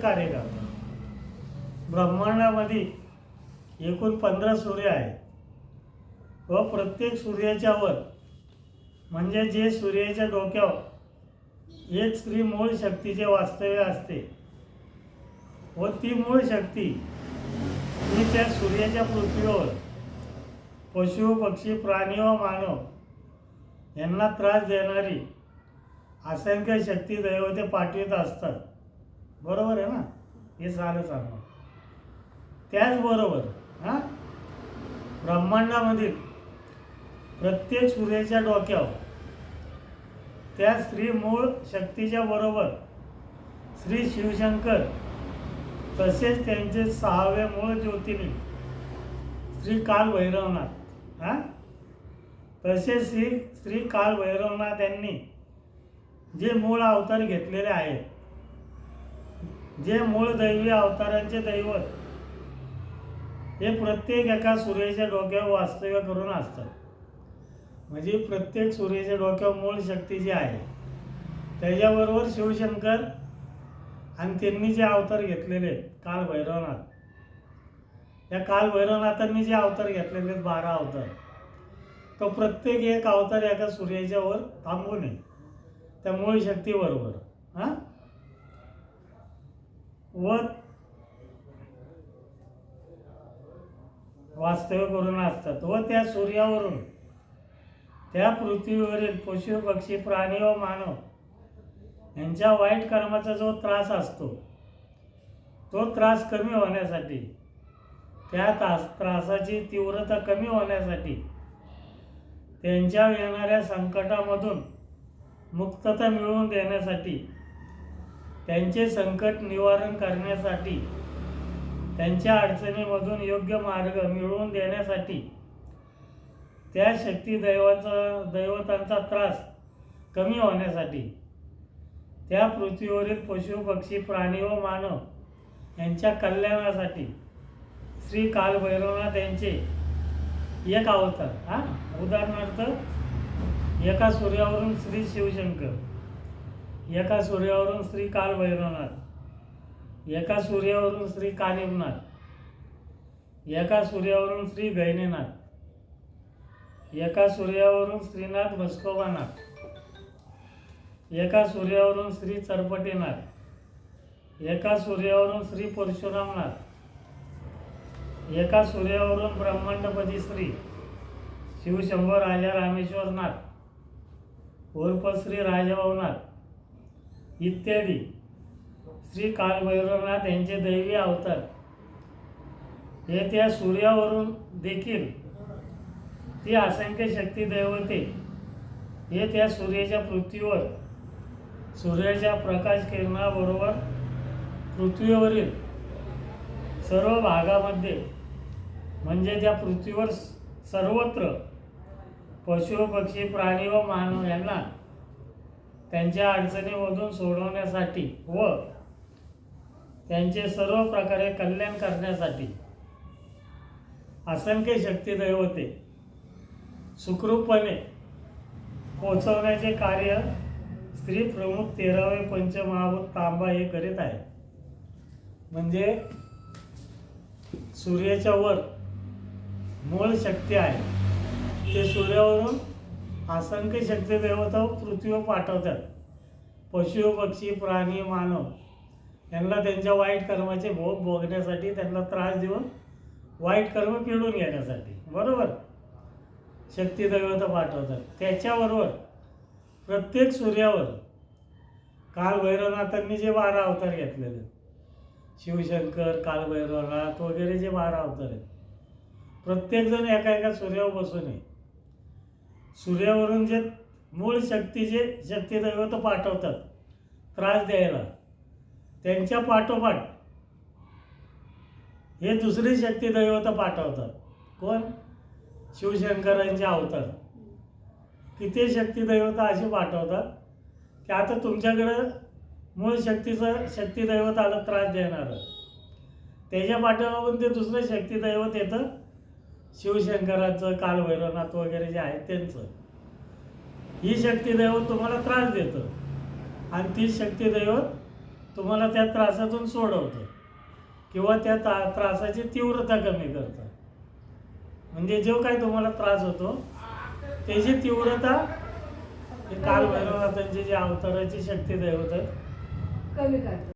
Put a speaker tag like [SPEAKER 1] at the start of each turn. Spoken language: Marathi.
[SPEAKER 1] कार्य करतात ब्रह्मांडामध्ये एकूण पंधरा सूर्य आहेत. व प्रत्येक सूर्याच्यावर म्हणजे जे सूर्याच्या डोक्यावर एक स्त्री मूळ शक्तीचे वास्तव्य असते. व ती मूळ शक्ती ही त्या सूर्याच्या पृथ्वीवर पशु पक्षी प्राणी व मानव यांना त्रास देणारी असंख्य शक्ती दैवते पाठवित असतात. बरोबर आहे ना? हे झालं सांगणं त्याचबरोबर हां? ब्रह्मांडामधील प्रत्येक सूर्याच्या डोक्यावर त्या स्त्री मूळ शक्तीच्या बरोबर श्री शिवशंकर तसेच त्यांचे सहावे मूळ ज्योतिर्लिंग श्री काल भैरवनाथ हां? तसेच श्री श्री काल भैरवनाथ यांनी जे मूळ अवतार घेतलेले आहेत जे मूळ दैवी अवतारांचे दैवत हे प्रत्येक एका सूर्याच्या डोक्यावर वास्तव्य करून असतात. म्हणजे प्रत्येक सूर्याच्या डोक्यावर मूळ शक्ती जी आहे त्याच्याबरोबर शिवशंकर आणि त्यांनी जे अवतार घेतलेले आहेत, काल भैरवनाथ. या काल भैरवनाथांनी जे अवतार घेतलेले आहेत बारा अवतार तो प्रत्येक एक अवतार एका सूर्याच्या वर थांबू नये. त्या मूळ शक्तीबरोबर हां? व वास्तव्य करून असतात व त्या सूर्यावरून त्या पृथ्वीवरील पशु पक्षी प्राणी व मानव यांच्या वाईट कर्माचा जो त्रास असतो तो त्रास कमी होण्यासाठी त्या तास त्रासाची तीव्रता कमी होण्यासाठी त्यांच्या येणाऱ्या संकटामधून मुक्तता मिळवून देण्यासाठी त्यांचे संकट निवारण करण्यासाठी त्यांच्या अडचणीमधून योग्य मार्ग मिळवून देण्यासाठी त्या शक्ती दैवाचा दैवतांचा त्रास कमी होण्यासाठी त्या पृथ्वीवरील पशु पक्षी प्राणी व मानव यांच्या कल्याणासाठी श्री कालभैरवनाथ यांचे एक अवतार. हां उदाहरणार्थ एका सूर्यावरून श्री शिवशंकर. एका सूर्यावरून श्री कालभैरवनाथ एका सूर्यावरून श्री कानिमनाथ एका सूर्यावरून श्री गैनेनाथ एका सूर्यावरून श्रीनाथ भस्कोबानाथ एका सूर्यावरून श्री चरपटीनाथ एका सूर्यावरून श्री परशुरामनाथ एका सूर्यावरून ब्रह्मांडपती श्री शिवशंभर राजा रामेश्वरनाथ उर्फ श्री राजाभाऊनाथ इत्यादी. श्री कालभैरवनाथ यांचे दैवी अवतार. हे त्या सूर्यावरून देखील ती असंख्य शक्ती दैवते. हे त्या सूर्याच्या पृथ्वीवर सूर्याच्या प्रकाश किरणाबरोबर पृथ्वीवरील सर्व भागामध्ये म्हणजे त्या पृथ्वीवर सर्वत्र पशु पक्षी प्राणी व मानव यांना त्यांच्या अडचणीमधून सोडवण्यासाठी व त्यांचे सर्व प्रकारे कल्याण करण्यासाठी असंख्य शक्ती दैवते सुखरूपपणे पोचवण्याचे कार्य स्त्री प्रमुख तेरावे पंचमहाभूत तांबा हे करीत आहे म्हणजे सूर्याच्या वर मूळ शक्ती आहे. ते सूर्यावरून असंख्य शक्तिदेवता पृथ्वीवर पाठवतात. पशु पक्षी प्राणी मानव यांना त्यांच्या वाईट कर्माचे भोग भोगण्यासाठी त्यांना त्रास देऊन वाईट कर्म पिळून घेण्यासाठी. बरोबर? शक्तिदैवता पाठवतात. त्याच्याबरोबर प्रत्येक सूर्यावर काल भैरवनाथांनी जे बारा अवतार घेतलेले आहेत, शिवशंकर काल भैरवनाथ वगैरे जे बारा अवतार आहेत प्रत्येकजण एका एका सूर्यावर बसून आहे. सूर्यावरून जे मूळ शक्तीचे शक्तिदैवत पाठवतात त्रास द्यायला त्यांच्या पाठोपाठ हे दुसरी शक्तिदैवत पाठवतात. कोण? शिवशंकरांचे अवतार. किती शक्तिदैवता अशी पाठवतात की आता तुमच्याकडं मूळ शक्तीचं शक्तिदैवत आलं त्रास देणारं. त्याच्या पाठीमागून ते दुसरं शक्तिदैवत येतं. शिवशंकराचं कालभैरवनाथ वगैरे जे आहे त्यांचं. ही शक्तीदैवत तुम्हाला त्रास देतं. आणि ती शक्तिदैवत तुम्हाला त्या त्रासातून सोडवतं. किंवा त्या ता त्रासाची तीव्रता कमी करतं. म्हणजे जो काही तुम्हाला त्रास होतो त्याची तीव्रता हे कालभैरवनाथांची जी अवताराची शक्ती दैवत
[SPEAKER 2] कमी करतो.